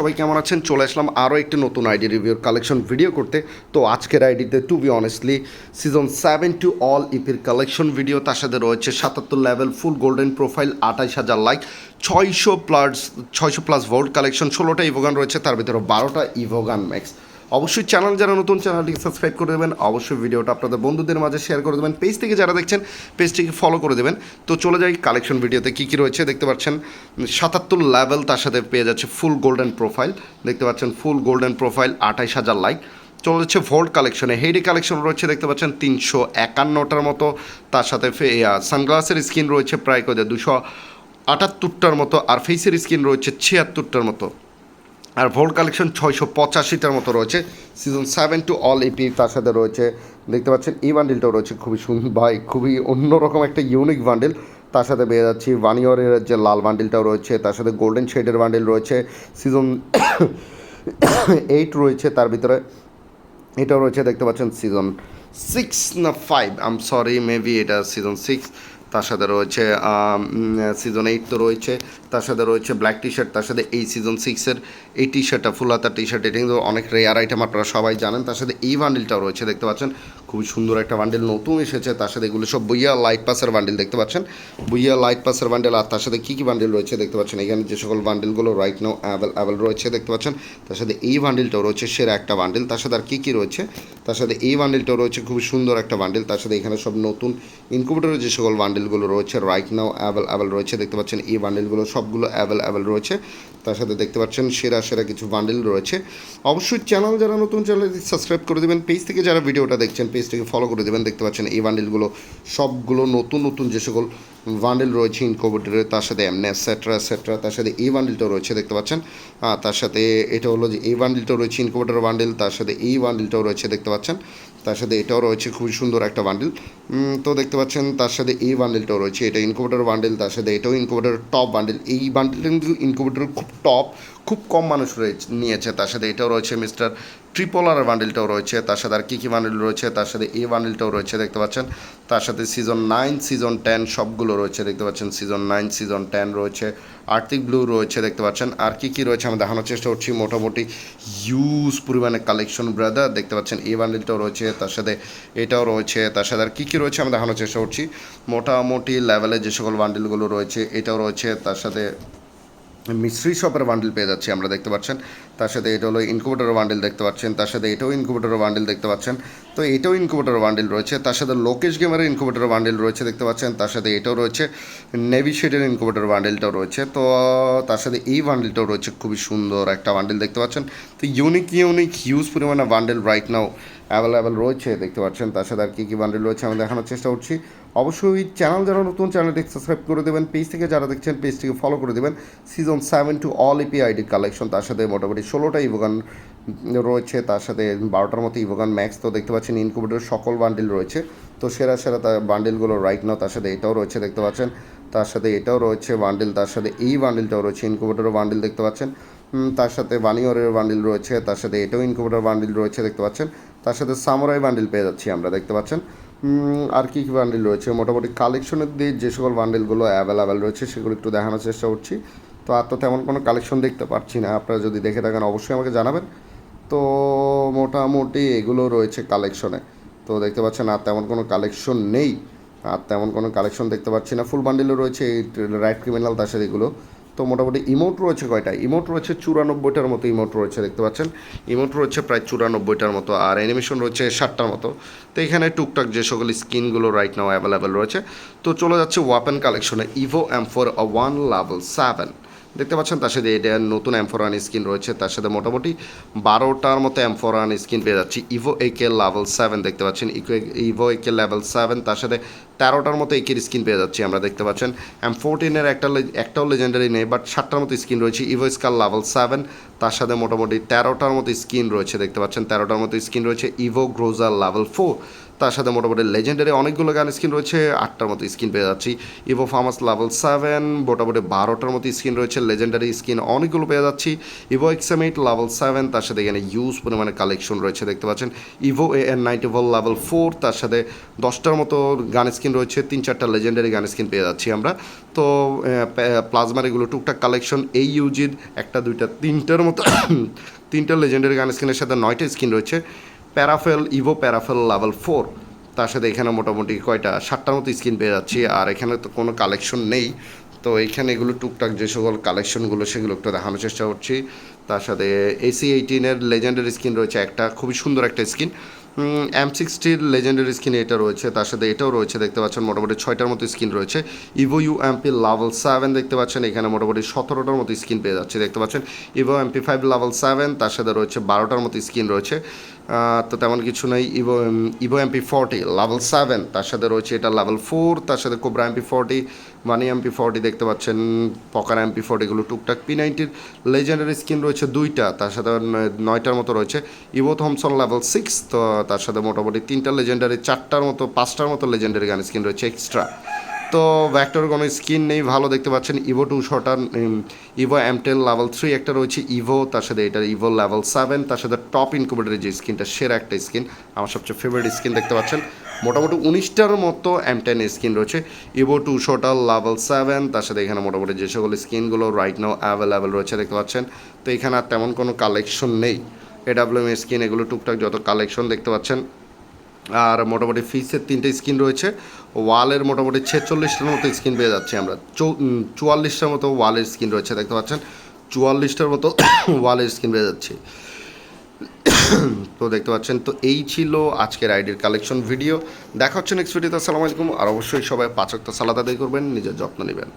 সবাই কেমন আছেন? চলে আসলাম আরও একটি নতুন আইডি রিভিউর কালেকশন ভিডিও করতে। তো আজকের আইডিতে to be honestly season seven to all ইপির collection video তার সাথে রয়েছে সাতাত্তর লেভেল ফুল গোল্ডেন প্রোফাইল আঠাইশ হাজার লাইক ছয়শো প্লাস ছয়শো প্লাস ভোল্ট কালেকশন ষোলোটা ইভোগান রয়েছে, তার ভিতরে বারোটা ইভোগান ম্যাক্স অবশ্যই চ্যানেল যারা নতুন চ্যানেলটিকে সাবস্ক্রাইব করে দেবেন। অবশ্যই ভিডিওটা আপনাদের বন্ধুদের মাঝে শেয়ার করে দেবেন। পেজ থেকে যারা দেখছেন পেজটিকে ফলো করে দেবেন। তো চলে যাই কালেকশন ভিডিওতে কী কী রয়েছে? দেখতে পাচ্ছেন, সাতাত্তর লেভেল তার সাথে পেয়ে যাচ্ছে ফুল গোল্ডেন প্রোফাইল দেখতে পাচ্ছেন ফুল গোল্ডেন প্রোফাইল আঠাইশ হাজার লাইক চলে যাচ্ছে ভোল্ট কালেকশনে হেডি কালেকশন রয়েছে, দেখতে পাচ্ছেন, তিনশো একান্নটার মতো। তার সাথে সানগ্লাসের স্কিন রয়েছে প্রায় কত দুশো আটাত্তরটার মতো। আর ফেসের স্কিন রয়েছে ছিয়াত্তরটার মতো। আর ভোল্ট কালেকশন ছয়শো পঁচাশিটার মতো রয়েছে। Season seven to all EP তার সাথে রয়েছে। দেখতে পাচ্ছেন, এই বান্ডিলটাও রয়েছে খুবই সুন্দর ভাই, খুবই অন্যরকম একটা ইউনিক বান্ডিল তার সাথে পেয়ে যাচ্ছি ওয়ানিয়রের যে লাল বান্ডিলটাও রয়েছে, তার সাথে গোল্ডেন শেডের বান্ডিল রয়েছে। সিজন এইট রয়েছে তার ভিতরে। এটাও রয়েছে, দেখতে পাচ্ছেন সিজন সিক্স না ফাইভ আম সরি মেবি এটা সিজন সিক্স তার সাথে রয়েছে সিজন এইট তো রয়েছে, তার সাথে রয়েছে ব্ল্যাক টি শার্ট তার সাথে এই সিজন সিক্সের এই টি শার্টটা ফুল হাতার টি শার্ট এটা কিন্তু অনেক রেয়ার আইটেম আপনারা সবাই জানেন। তার সাথে এই বান্ডিলটাও রয়েছে, দেখতে পাচ্ছেন। খুবই সুন্দর একটা বান্ডিল নতুন এসেছে, তার সাথে এগুলো সব বইয়া লাইট পাসের বান্ডিল দেখতে পাচ্ছেন। বইয়া লাইট পাসের বান্ডেল আর তার সাথে কী কী বান্ডেল রয়েছে দেখতে পাচ্ছেন? এখানে যে সকল বান্ডিলগুলো রাইট নাও অ্যাভেল অ্যাভেল রয়েছে দেখতে পাচ্ছেন, তার সাথে এই বান্ডিলটাও রয়েছে সেরা একটা বান্ডিল তার সাথে আর কী কী রয়েছে? তার সাথে এই বান্ডিলটাও রয়েছে খুবই সুন্দর একটা বান্ডিল তার সাথে এখানে সব নতুন ইনকুবেটরের যে সকল বান্ডিলগুলো রয়েছে রাইট নাও অ্যাভেল অ্যাভেল রয়েছে দেখতে পাচ্ছেন, এই বান্ডিলগুলো সবগুলো অ্যাভেল অ্যাভেল রয়েছে। তার সাথে দেখতে পাচ্ছেন সেরা সেরা কিছু বান্ডেল রয়েছে। অবশ্যই চ্যানেল যারা নতুন চ্যানেল সাবস্ক্রাইব করে দেবেন। পেজ থেকে যারা ভিডিওটা দেখছেন পেজটাকে ফলো করে দেবেন। দেখতে পাচ্ছেন এই বান্ডিলগুলো সবগুলো নতুন নতুন যে সকল বান্ডেল রয়েছে ইনকোভেটরের তার সাথে এমনি অ্যাটসেট্রা অ্যাটসেট্রা তার সাথে এই বান্ডিলটাও রয়েছে, দেখতে পাচ্ছেন। তার সাথে এটা হলো যে এই বান্ডিলটাও রয়েছে ইনকোভেটর বান্ডিল তার সাথে এই বান্ডিলটাও রয়েছে, দেখতে পাচ্ছেন। তার সাথে এটাও রয়েছে খুবই সুন্দর একটা বান্ডিল তো দেখতে পাচ্ছেন তার সাথে এই বান্ডিলটাও রয়েছে, এটা ইনকোভেটর বান্ডেল তার সাথে এটাও ইনকোভেটর টপ বান্ডিল এই বান্ডিলটা কিন্তু ইনকোভেটর খুব টপ খুব কম মানুষ রয়েছে নিয়েছে। তার সাথে এটাও রয়েছে মিস্টার ট্রিপলার বান্ডিলটাও রয়েছে, তার সাথে আর কী কী বান্ডেল রয়েছে, তার সাথে এই বান্ডিলটাও রয়েছে, দেখতে পাচ্ছেন। তার সাথে সিজন নাইন সিজন টেন সবগুলো রয়েছে, দেখতে পাচ্ছেন। সিজন নাইন সিজন টেন রয়েছে, আর্থিক ব্লু রয়েছে, দেখতে পাচ্ছেন। আর কী কী রয়েছে, আমি দেখানোর চেষ্টা করছি। মোটামুটি হিউজ পরিমাণে কালেকশন ব্রাদার দেখতে পাচ্ছেন। এই বান্ডিলটাও রয়েছে তার সাথে এটাও রয়েছে। তার সাথে আর কী কী রয়েছে আমি দেখানোর চেষ্টা করছি। মোটামুটি লেভেলে যে সকল বান্ডিলগুলো রয়েছে, এটাও রয়েছে। তার সাথে মিস্ট্রি শপের বান্ডিল পেয়ে যাচ্ছি আমরা, দেখতে পাচ্ছেন। তার সাথে এটা হলো ইনকুবেটর বান্ডিল দেখতে পাচ্ছেন। তার সাথে এটাও ইনকুবেটর বান্ডিল দেখতে পাচ্ছেন। তো এটাও ইনকুবেটর বান্ডিল রয়েছে। তার সাথে লোকেশ গেমারের ইনকুবেটর বান্ডিল রয়েছে, দেখতে পাচ্ছেন। তার সাথে এটাও রয়েছে। নেভি শেডের ইনকুবেটর বান্ডিলটাও রয়েছে। তো তার সাথে এই বান্ডিলটাও রয়েছে, খুবই সুন্দর একটা বান্ডিল দেখতে পাচ্ছেন। তো ইউনিক ইউনিক হিউজ পরিমাণে বান্ডিল রাইট নাও অ্যাভেলেবেল রয়েছে, দেখতে পাচ্ছেন, তার সাথে আর কী কী বান্ডিল রয়েছে আমি দেখানোর চেষ্টা করছি। অবশ্যই চ্যানেল যারা নতুন চ্যানেলটি সাবস্ক্রাইব করে দেবেন পেজ থেকে যারা দেখছেন পেজটিকে ফলো করে দেবেন। Season seven to all EP ID collection তার সাথে মোটামুটি ষোলোটা ইভোগান রয়েছে, তার সাথে বারোটার মতো ইভোগান ম্যাক্স তো দেখতে পাচ্ছেন ইনকুবেটর সকল বান্ডিল রয়েছে। তো সেরা সেরা তার বান্ডিলগুলো রাইট নাও তার সাথে এটাও রয়েছে, দেখতে পাচ্ছেন। তার সাথে এটাও রয়েছে বান্ডিল তার সাথে এই বান্ডিলটাও রয়েছে ইনকুবেটরের বান্ডিল দেখতে পাচ্ছেন। তার সাথে বানিয়রের বান্ডিল রয়েছে, তার সাথে এটাও ইনকুবেটর বান্ডিল রয়েছে, দেখতে পাচ্ছেন। তার সাথে সামরাই বান্ডিল পেয়ে যাচ্ছি আমরা, দেখতে পাচ্ছেন। আর কী কী বান্ডিল রয়েছে? মোটামুটি কালেকশনের দিয়ে যে সকল বান্ডিলগুলো অ্যাভেলেবেল রয়েছে, সেগুলো একটু দেখানোর চেষ্টা করছি। তো আর তো তেমন কোনো কালেকশন দেখতে পাচ্ছি না। আপনারা যদি দেখে থাকেন, অবশ্যই আমাকে জানাবেন। তো মোটামুটি এগুলো রয়েছে কালেকশনে তো দেখতে পাচ্ছেন, আর তেমন কোনো কালেকশন নেই। আর তেমন কোনো কালেকশন দেখতে পাচ্ছি না। ফুল বান্ডিলও রয়েছে এই রাইট ক্রিমিনাল তার সাথে এগুলো। তো মোটামুটি ইমোট রয়েছে কয়টা? ইমোট রয়েছে চুরানব্বইটার মতো ইমোট রয়েছে, দেখতে পাচ্ছেন? ইমোট রয়েছে প্রায় চুরানব্বইটার মতো, আর অ্যানিমেশন রয়েছে ষাটটার মতো। তো এখানে টুকটাক যে সকল স্কিনগুলো রাইট নাও অ্যাভেলেবেল রয়েছে। তো চলে যাচ্ছে ওয়াপেন কালেকশনে evo M four one level seven দেখতে পাচ্ছেন, তার সাথে এটা নতুন অ্যামফোরান স্কিন রয়েছে, তার সাথে মোটামুটি বারোটার মতো অ্যামফোরান স্কিন পেয়ে যাচ্ছি। ইভো একে লেভেল সেভেন দেখতে পাচ্ছেন ইভো একে লেভেল সেভেন তার সাথে তেরোটার মতো একের স্কিন পেয়ে যাচ্ছি আমরা দেখতে পাচ্ছেন। এম ফোরটিনের একটা একটাও লেজেন্ডারি নেই বাট ষাটটার মতো স্কিন রয়েছে। ইভো স্কার লেভেল সেভেন তার সাথে মোটামুটি তেরোটার মতো স্কিন রয়েছে, দেখতে পাচ্ছেন, তেরোটার মতো স্কিন রয়েছে। ইভো গ্রোজার লেভেল ফোর তার সাথে মোটামুটি লেজেন্ডারি অনেকগুলো গান স্কিন রয়েছে, আটটার মতো স্কিন পেয়ে যাচ্ছি। ইভো ফার্মাস লেভেল সেভেন মোটামুটি বারোটার মতো স্কিন রয়েছে লেজেন্ডারি স্কিন অনেকগুলো পেয়ে যাচ্ছি। Evo X M eight level seven তার সাথে এখানে ইউজ পরিমাণে কালেকশন রয়েছে, দেখতে পাচ্ছেন। ইভো এ এন নাইনটি ভোল লেভেল ফোর তার সাথে দশটার মতো গান স্কিন রয়েছে, তিন চারটা লেজেন্ডারি গান স্কিন পেয়ে যাচ্ছি আমরা। তো প্লাজমার এগুলো টুকটাক কালেকশন এই ইউজির একটা, দুইটা, তিনটার মতো, তিনটা লেজেন্ডারি গান স্কিনের সাথে নয়টা স্কিন রয়েছে। Parafal, evo parafal level four তার সাথে এখানে মোটামুটি কয়টা? সাতটার মতো স্ক্রিন পেয়ে যাচ্ছি, আর এখানে তো কোনো কালেকশন নেই। তো এইখানে এগুলো টুকটাক যে সকল কালেকশনগুলো সেগুলো একটু দেখানোর চেষ্টা করছি। তার সাথে এসি এইটিনের লেজেন্ডারি স্কিন রয়েছে একটা, খুবই সুন্দর একটা স্কিন এম সিক্সটির লেজেন্ডারি স্কিন এটা রয়েছে, তার সাথে এটাও রয়েছে, দেখতে পাচ্ছেন মোটামুটি ছয়টার মতো স্কিন রয়েছে। Evo U MP level seven দেখতে পাচ্ছেন, এখানে মোটামুটি সতেরোটার মতো স্কিন পেয়ে যাচ্ছে, দেখতে পাচ্ছেন। Evo MP five level seven তার সাথে রয়েছে বারোটার মতো স্কিন রয়েছে। তো তেমন কিছু নেই। Evo evo MP forty level seven তার সাথে রয়েছে এটা লেভেল ফোর তার সাথে cobra MP forty money MP forty দেখতে পাচ্ছেন পকার এমপি ফর্টিগুলো টুকটাক পি নাইনটির লেজেন্ডারি স্কিন রয়েছে দুইটা, তার সাথে নয়টার মতো রয়েছে। ইভো থমসন লেভেল সিক্স তো তার সাথে মোটামুটি তিনটা লেজেন্ডারি চারটার মতো, পাঁচটার মতো লেজেন্ডারি গান স্কিন রয়েছে এক্সট্রা তো ভ্যাক্টর কোনো স্কিন নেই, ভালো দেখতে পাচ্ছেন Ivo two shotter evo M ten level three একটা রয়েছে ইভো তার সাথে এটা ইভো লেভেল সেভেন তার সাথে টপ ইনকুবেটারের যে স্কিনটা সেরা একটা স্কিন আমার সবচেয়ে ফেভারিট স্কিন দেখতে পাচ্ছেন। মোটামুটি উনিশটার মতো এম টেন স্কিন রয়েছে Ivo two shotter level seven তার সাথে এখানে মোটামুটি যে সকল স্কিনগুলো রাইট নাও অ্যাভেলেবেল রয়েছে দেখতে পাচ্ছেন। তো এখানে আর তেমন কোনো কালেকশন নেই। এডাব্লিউএম স্কিন এগুলো টুকটাক যত কালেকশন দেখতে পাচ্ছেন, আর মোটামুটি ফিসের তিনটে স্কিন রয়েছে। ওয়ালের মোটামুটি ছেচল্লিশটার মতো স্ক্রিন পেয়ে যাচ্ছি আমরা। চুয়াল্লিশটার মতো ওয়ালের স্ক্রিন রয়েছে, দেখতে পাচ্ছেন? চুয়াল্লিশটার মতো ওয়ালের স্কিন পেয়ে যাচ্ছি। তো দেখতে পাচ্ছেন, তো এই ছিল আজকের আইডির কালেকশন ভিডিও। দেখা হচ্ছে নেক্সট ভিডিওতে আসসালামু আলাইকুম। আর অবশ্যই সবাই পাঁচক্ত সালাদা আদায় করবেন, নিজের যত্ন নেবেন।